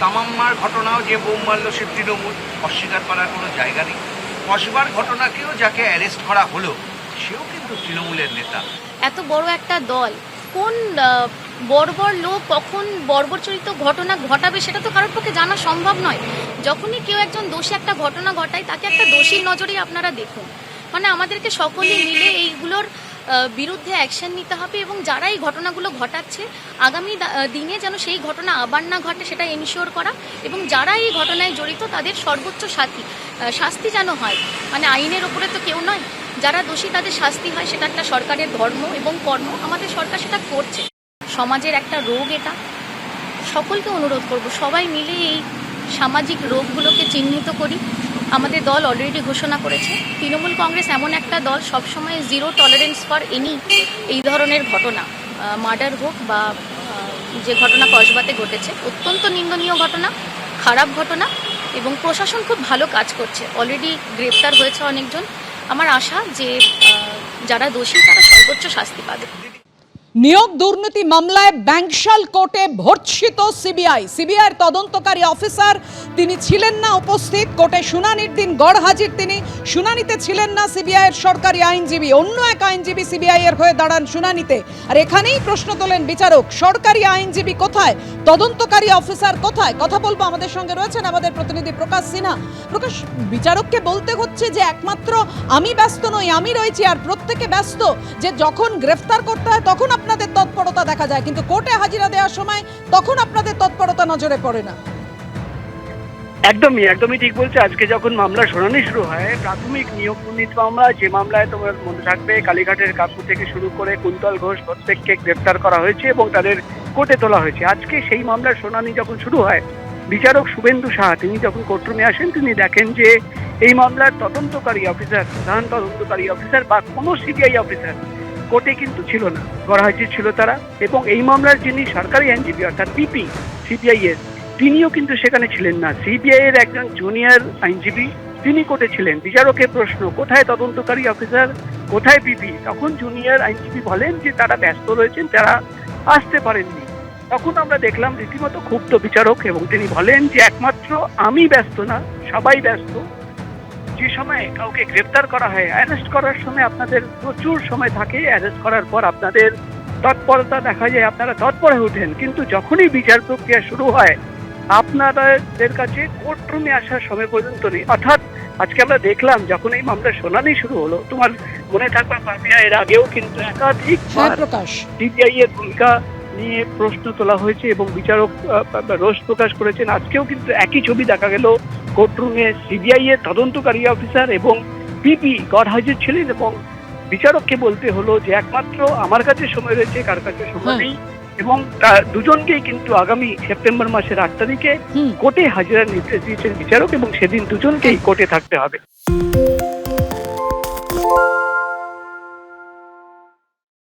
তামাম্মার ঘটনাও যে বোম মারল সে তৃণমূল, অস্বীকার করার কোনো জায়গা নেই। কসবার ঘটনাকেও যাকে অ্যারেস্ট করা হলো, সেও কিন্তু তৃণমূলের নেতা। এত বড় একটা দল, কোন বর্বর লোক কখন বর্বরচরিত ঘটনা ঘটাবে সেটা তো কারোর পক্ষে জানা সম্ভব নয়। যখনই কেউ একজন দোষী একটা ঘটনা ঘটায়, তাকে একটা দোষীর নজরেই আপনারা দেখুন। মানে আমাদেরকে সকলে মিলে এইগুলোর বিরুদ্ধে অ্যাকশন নিতে হবে এবং যারা এই ঘটনাগুলো ঘটাচ্ছে, আগামী দিনে যেন সেই ঘটনা আবার না ঘটে সেটা এনশিওর করা এবং যারা এই ঘটনায় জড়িত তাদের সর্বোচ্চ সাথী শাস্তি যেন হয়। মানে আইনের ওপরে তো কেউ নয়, যারা দোষী তাদের শাস্তি হয়, সেটা একটা সরকারের ধর্ম এবং কর্ম, আমাদের সরকার সেটা করছে। সমাজের একটা রোগ এটা। সকলকে অনুরোধ করব, সবাই মিলে এই সামাজিক রোগগুলোকে চিহ্নিত করি। আমাদের দল অলরেডি ঘোষণা করেছে। তৃণমূল কংগ্রেস এমন একটা দল, সবসময় জিরো টলারেন্স ফর এনি এই ধরনের ঘটনা মার্ডার হোক বা যে ঘটনা কসবাতে ঘটেছে। অত্যন্ত নিন্দনীয় ঘটনা, খারাপ ঘটনা এবং প্রশাসন খুব ভালো কাজ করছে। অলরেডি গ্রেপ্তার হয়েছে অনেকজন। আমার আশা যে যারা দোষী তারা সর্বোচ্চ শাস্তি পাবে। নিয়োগ দুর্নীতি মামলায় ব্যাংশাল কোর্টে ভর্ৎসিত সিবিআই। সিবিআইয়ের তদন্তকারী অফিসার, তিনি ছিলেন না উপস্থিত। কোর্টে শুনানির দিন গড় হাজির তিনি। শুনানিতে ছিলেন না সিবিআইয়ের সরকারি আইনজীবী। অন্য এক আইনজীবী সিবিআই এর হয়ে দাঁড়ান শুনানিতে। আর এখানেই প্রশ্ন তোলেন বিচারক, সরকারি আইনজীবী কোথায়? তদন্তকারী অফিসার কোথায়? কথা বলব আমাদের সঙ্গে রয়েছেন আমাদের প্রতিনিধি প্রকাশ সিনহা। প্রকাশ, বিচারককে বলতে হচ্ছে যে একমাত্র আমি ব্যস্ত নই, আমি রয়েছি আর প্রত্যেকে ব্যস্ত যে যখন গ্রেফতার করতে হয় তখন আপনাদের তৎপরতা দেখা যায়, কিন্তু কোর্টে হাজিরা দেওয়ার সময় তখন আপনাদের তৎপরতা নজরে পড়ে না। একদমই একদমই ঠিক বলছে। আজকে যখন মামলা শুনানি শুরু হয়, প্রাথমিক নিয়োগ দুর্নীতি মামলা, যে মামলায় তোমার মনে থাকবে কালীঘাটের কাকু থেকে শুরু করে কুন্তল ঘোষ, প্রত্যেককে গ্রেপ্তার করা হয়েছে এবং তাদের কোর্টে তোলা হয়েছে। আজকে সেই মামলার শুনানি যখন শুরু হয়, বিচারক শুভেন্দু সাহা, তিনি যখন কোর্টরুমে আসেন, তিনি দেখেন যে এই মামলার তদন্তকারী অফিসার, প্রধান তদন্তকারী অফিসার বা কোনো সিবিআই অফিসার কোর্টে কিন্তু ছিল না গড়হাজির ছিল তারা। এবং এই মামলার যিনি সরকারি আইনজীবী, অর্থাৎ পিপি সিবিআই এর, তিনিও কিন্তু সেখানে ছিলেন না। সিবিআই এর একজন জুনিয়র আইনজীবী, তিনি কোর্টে ছিলেন। বিচারকের প্রশ্ন, কোথায় তদন্তকারী অফিসার কোথায় পিপি তখন জুনিয়র আইনজীবী বলেন যে তারা ব্যস্ত রয়েছেন, তারা আসতে পারেননি। তখন আমরা দেখলাম রীতিমতো ক্ষুব্ধ বিচারক এবং তিনি বলেন যে একমাত্র আমি ব্যস্ত না, সবাই ব্যস্ত। যে সময় কাউকে গ্রেপ্তার করা হয় অ্যারেস্ট করার সময় আপনাদের প্রচুর সময় থাকে। অ্যারেস্ট করার পর আপনাদের তৎপরতা দেখা যায় আপনারা তৎপর হয়ে ওঠেন। কিন্তু যখনই বিচার প্রক্রিয়া শুরু হয় আপনাদের কাছে কোর্টরুমে আসার সময় পর্যন্ত নেই। অর্থাৎ আজকে আমরা দেখলাম যখন এই মামলার শুনানি শুরু হলো তোমার মনে থাকবে পাপিয়া এর আগেও কিন্তু একাধিক সিবিআই এর ভূমিকা নিয়ে প্রশ্ন তোলা হয়েছে এবং বিচারক রোষ প্রকাশ করেছেন। আজকেও কিন্তু একই ছবি দেখা গেল। কোর্টরুমে সিবিআই এর তদন্তকারী অফিসার এবং পিপি গড় হাজির ছিলেন এবং বিচারককে বলতে হলো যে একমাত্র আমার কাছে সময় রয়েছে কার কাছে সময়। নেই এবং দুজনকেই কিন্তু আগামী সেপ্টেম্বর মাসের আট তারিখে কোর্টে হাজিরার নির্দেশ দিয়েছেন বিচারক এবং সেদিন দুজনকেই কোর্টে থাকতে হবে